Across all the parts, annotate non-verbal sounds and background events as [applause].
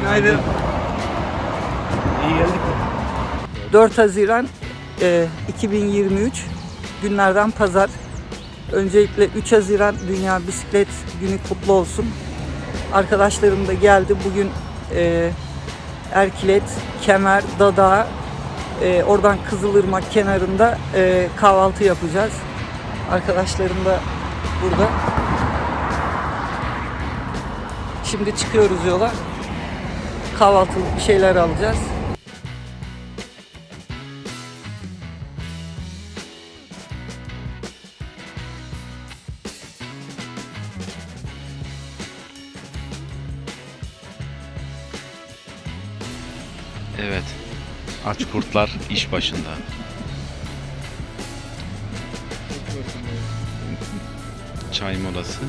Günaydın. İyi geldik. 4 Haziran e, 2023 günlerden pazar. Öncelikle 3 Haziran Dünya Bisiklet Günü kutlu olsun. Arkadaşlarım da geldi. Bugün e, Erkilet, Kemer, Dada, e, oradan Kızılırmak kenarında e, kahvaltı yapacağız. Arkadaşlarım da burada. Şimdi çıkıyoruz yola. Kahvaltılık bir şeyler alacağız. Evet. Aç kurtlar iş başında. Çay molası.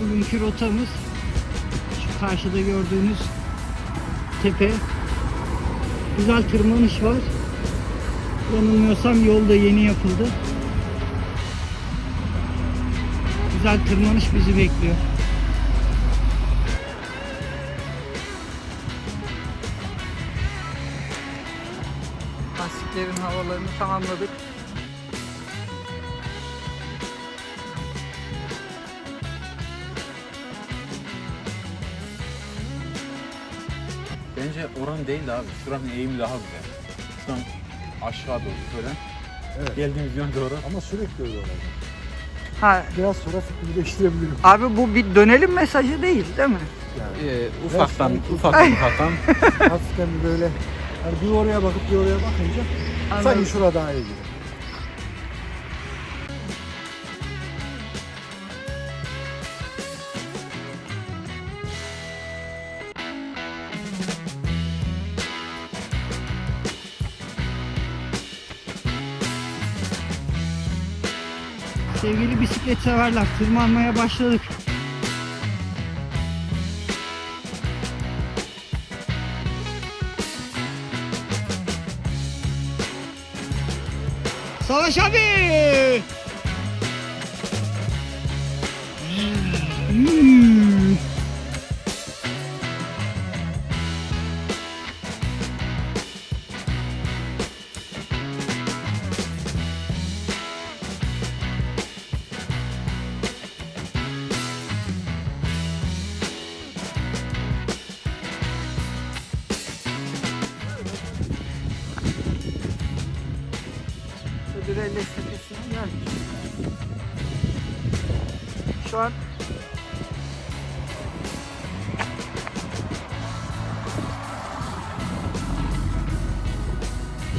Bugünkü rotamız şu karşıda gördüğünüz tepe. Güzel tırmanış var. Yanılmıyorsam yol da yeni yapıldı. Güzel tırmanış bizi bekliyor. Lastiklerin havalarını tamamladık. Bence oran değil de abi. Şuranın eğimi daha güzel. Şuradan aşağı doğru şöyle. Evet. Geldiğimiz yön doğru. Ama sürekli öyle olacak. Ha, Biraz sonra fikri değiştirebilirim. abi bu bir dönelim mesajı değil değil mi? Yani Ee, ufaktan, ufaktan, ufaktan. [laughs] hafiften böyle hani bir oraya bakıp bir oraya bakınca Anladım. sanki şurada daha iyi gibi. Sevgili bisiklet severler tırmanmaya başladık. Savaş abi!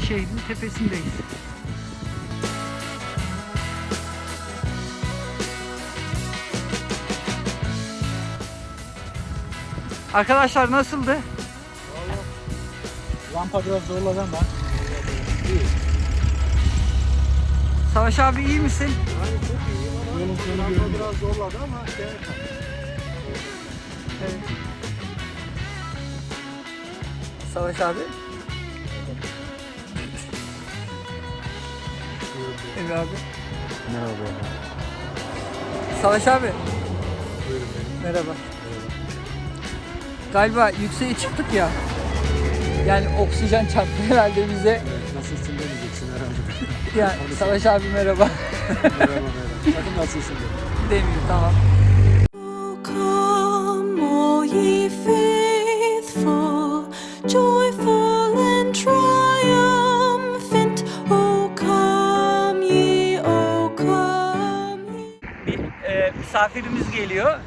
Şehrin tepesindeyiz. Arkadaşlar nasıldı? Rampa biraz zorladı ama. Savaş abi iyi misin? Yolun sonu görünüyor. biraz zorladı ama gene Evet. Savaş abi. Emre abi. Merhaba. Savaş abi. Merhaba. Galiba yükseğe çıktık ya. Yani oksijen çarptı herhalde bize. Nasılsın demeyeceksin herhalde. Ya Savaş abi merhaba. merhaba merhaba. Sakın nasılsın de. Demeyeyim tamam. Misafirimiz geliyor.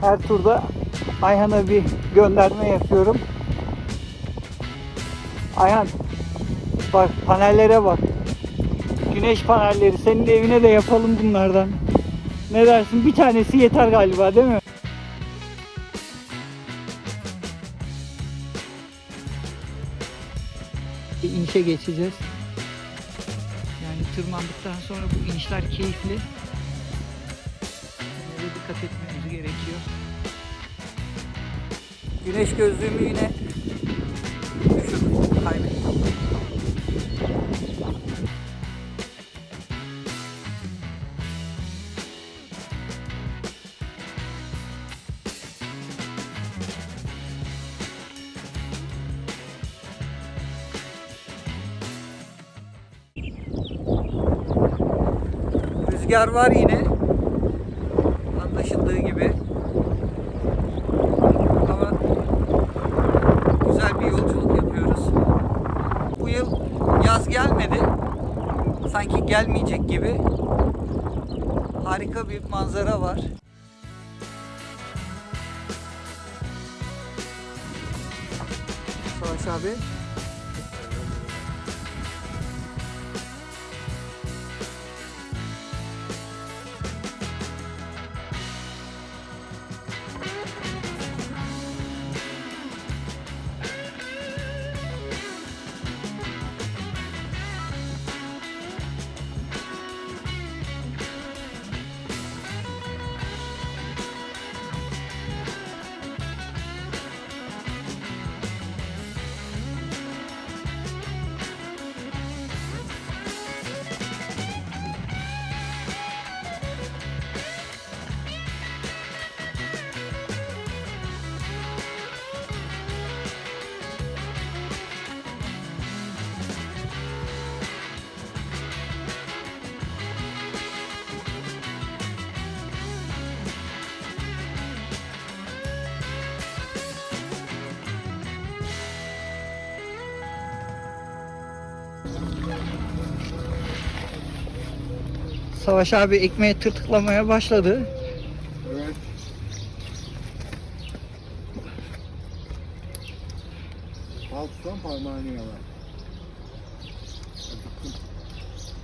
Her turda Ayhan'a bir gönderme yapıyorum. Ayhan bak panellere bak. Güneş panelleri senin evine de yapalım bunlardan. Ne dersin? Bir tanesi yeter galiba değil mi? inişe geçeceğiz. Yani tırmandıktan sonra bu inişler keyifli. Bunlara dikkat etmemiz gerekiyor. Güneş gözlüğümü yine düşürdüm, kaybettim. Rüzgar var yine. Anlaşıldığı gibi. Ama güzel bir yolculuk yapıyoruz. Bu yıl yaz gelmedi. Sanki gelmeyecek gibi. Harika bir manzara var. Savaş abi. Savaş abi ekmeği tırtıklamaya başladı. Evet. Al tutan parmağını yala.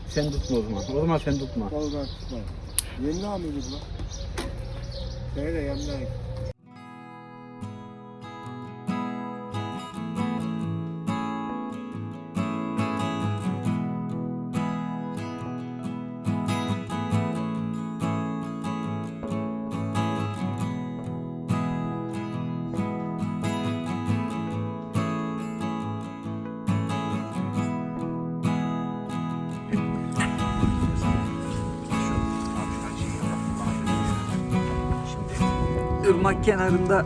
Sen tutma o zaman. O zaman sen tutma. Koldan tutma. Yemla mıydı bu? Söyle yemla. Irmak kenarında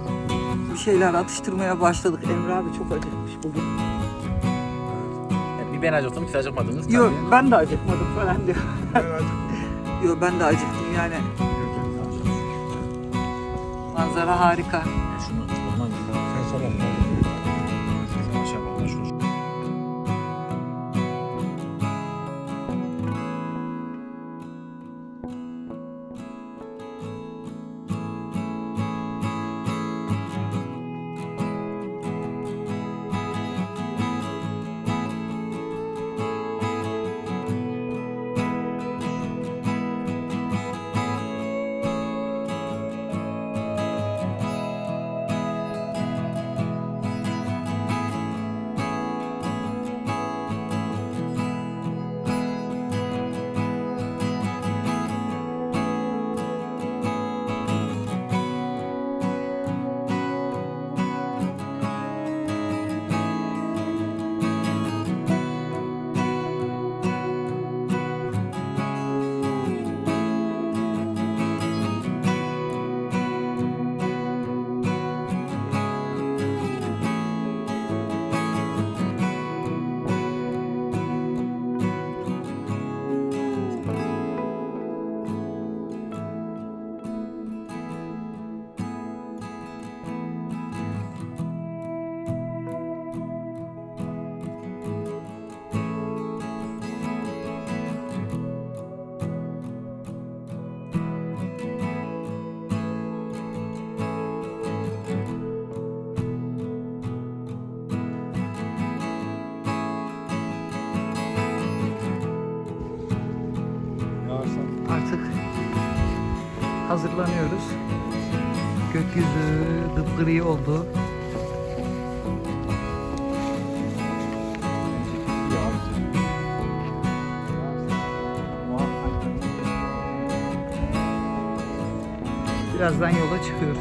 bir şeyler atıştırmaya başladık. Emre abi çok acıkmış bugün. Yani bir ben acıktım, siz acıkmadınız. Yok Tabii. ben de acıkmadım falan diyor. Ben acıktım. [laughs] Yok ben de acıktım yani. Manzara harika. Şunu olman Sen sabah Sen hazırlanıyoruz. Gökyüzü dıpgri oldu. Birazdan yola çıkıyoruz.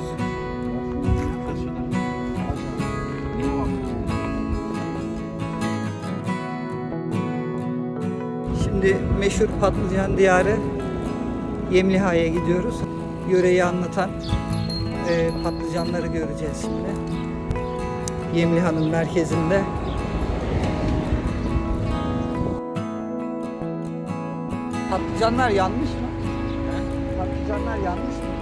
Şimdi meşhur patlıcan diyarı Yemliha'ya gidiyoruz. Yöreyi anlatan e, patlıcanları göreceğiz şimdi. Yemliha'nın merkezinde. Patlıcanlar yanmış mı? Patlıcanlar yanmış mı?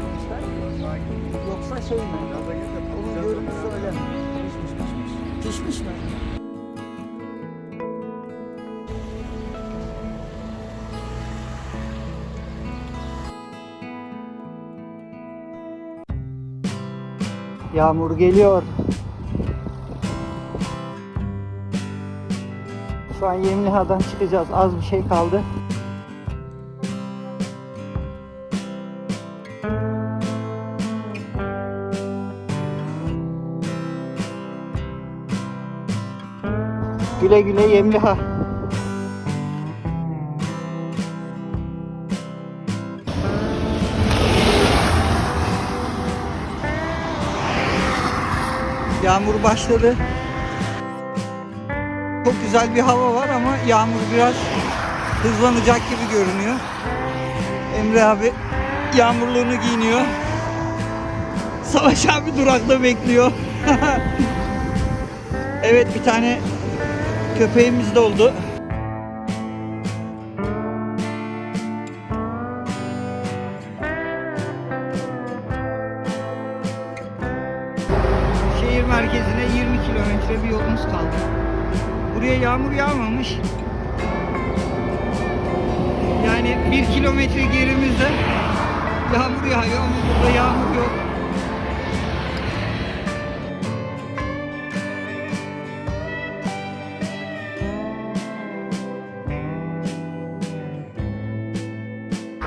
Yoksa şey mi? Onun görüntüsü öyle mi? Pişmiş pişmiş. Pişmiş mi? Yağmur geliyor. Şu an Yemliha'dan çıkacağız. Az bir şey kaldı. Güle güle Yemliha. Yağmur başladı. Çok güzel bir hava var ama yağmur biraz hızlanacak gibi görünüyor. Emre abi yağmurluğunu giyiniyor. Savaş abi durakta bekliyor. [laughs] evet bir tane köpeğimiz de oldu. Bir yolumuz kaldı. Buraya yağmur yağmamış. Yani bir kilometre gerimizde yağmur yağıyor ama burada yağmur yok.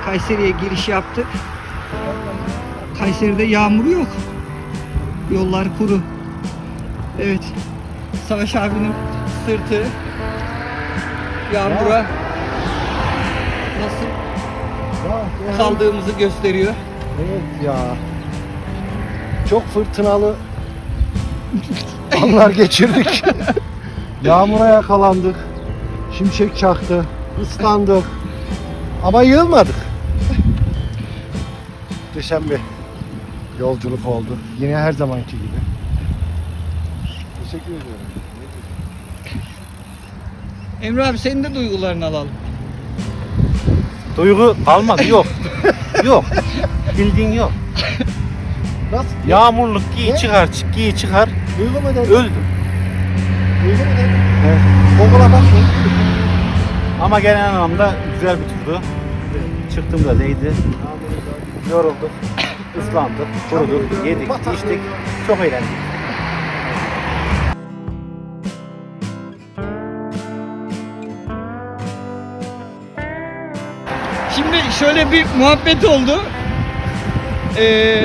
Kayseri'ye giriş yaptık. Kayseri'de yağmur yok. Yollar kuru. Evet. Savaş abinin sırtı yağmura nasıl kaldığımızı gösteriyor. Evet ya. Çok fırtınalı [laughs] anlar geçirdik. [laughs] Yağmura yakalandık. Şimşek çaktı. ıslandık. Ama yığılmadık. Muhteşem bir yolculuk oldu. Yine her zamanki gibi. Teşekkür ediyorum. Emre abi senin de duygularını alalım. Duygu kalmadı yok. yok. Bildiğin yok. Nasıl? Yağmurluk giy Ne? çıkar çık giy çıkar Duygu mu dedin? öldüm. Duygu mu dedin? Evet. Google'a bakın. Ama genel anlamda güzel bir turdu. Çıktım da değdi. Yorulduk. ıslandık, kuruduk, yedik, içtik. Çok eğlendik. Şöyle bir muhabbet oldu. Ee,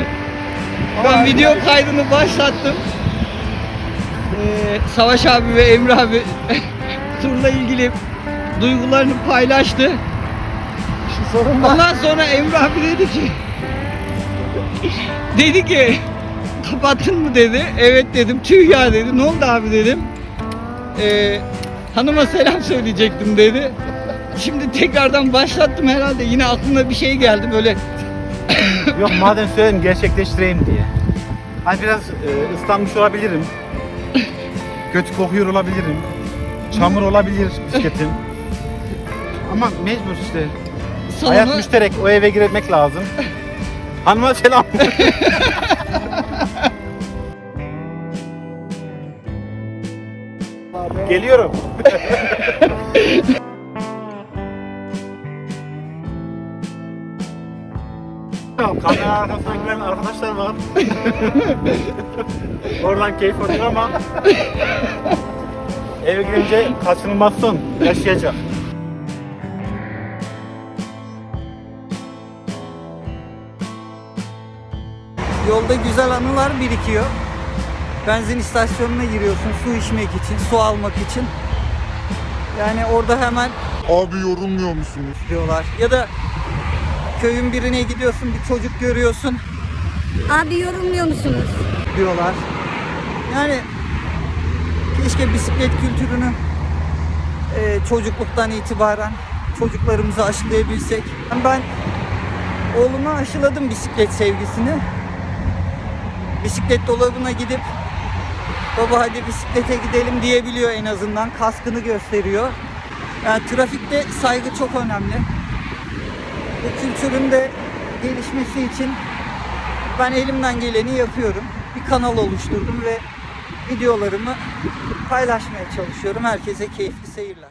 ben video kaydını başlattım. Ee, Savaş abi ve Emre abi [laughs] turla ilgili duygularını paylaştı. Şu sorun da Ondan sonra Emre abi dedi ki [laughs] dedi ki kapattın mı dedi. Evet dedim. Tüh ya dedi. Ne oldu abi dedim. Ee, hanıma selam söyleyecektim dedi. Şimdi tekrardan başlattım herhalde. Yine aklına bir şey geldi böyle. [laughs] Yok madem söyledim gerçekleştireyim diye. Hani biraz e, ıslanmış olabilirim. Kötü kokuyor olabilirim. Çamur olabilir bisikletim. Ama mecbur işte. Hayat Salona, müşterek o eve girmek lazım. Hanıma selam. [laughs] Geliyorum. [laughs] Kamera arkasına gülen arkadaşlar var. [laughs] Oradan keyif alıyor ama eve girince kaçınılmaz son yaşayacak. yolda güzel anılar birikiyor. Benzin istasyonuna giriyorsun su içmek için, su almak için. Yani orada hemen Abi yorulmuyor musunuz? diyorlar. Ya da köyün birine gidiyorsun bir çocuk görüyorsun. Abi yorumluyor musunuz? diyorlar. Yani keşke bisiklet kültürünü e, çocukluktan itibaren çocuklarımıza aşılayabilsek. Ben oğluma aşıladım bisiklet sevgisini. Bisiklet dolabına gidip baba hadi bisiklete gidelim diyebiliyor en azından. Kaskını gösteriyor. Yani trafikte saygı çok önemli. Bu kültürün de gelişmesi için ben elimden geleni yapıyorum. Bir kanal oluşturdum ve videolarımı paylaşmaya çalışıyorum. Herkese keyifli seyirler.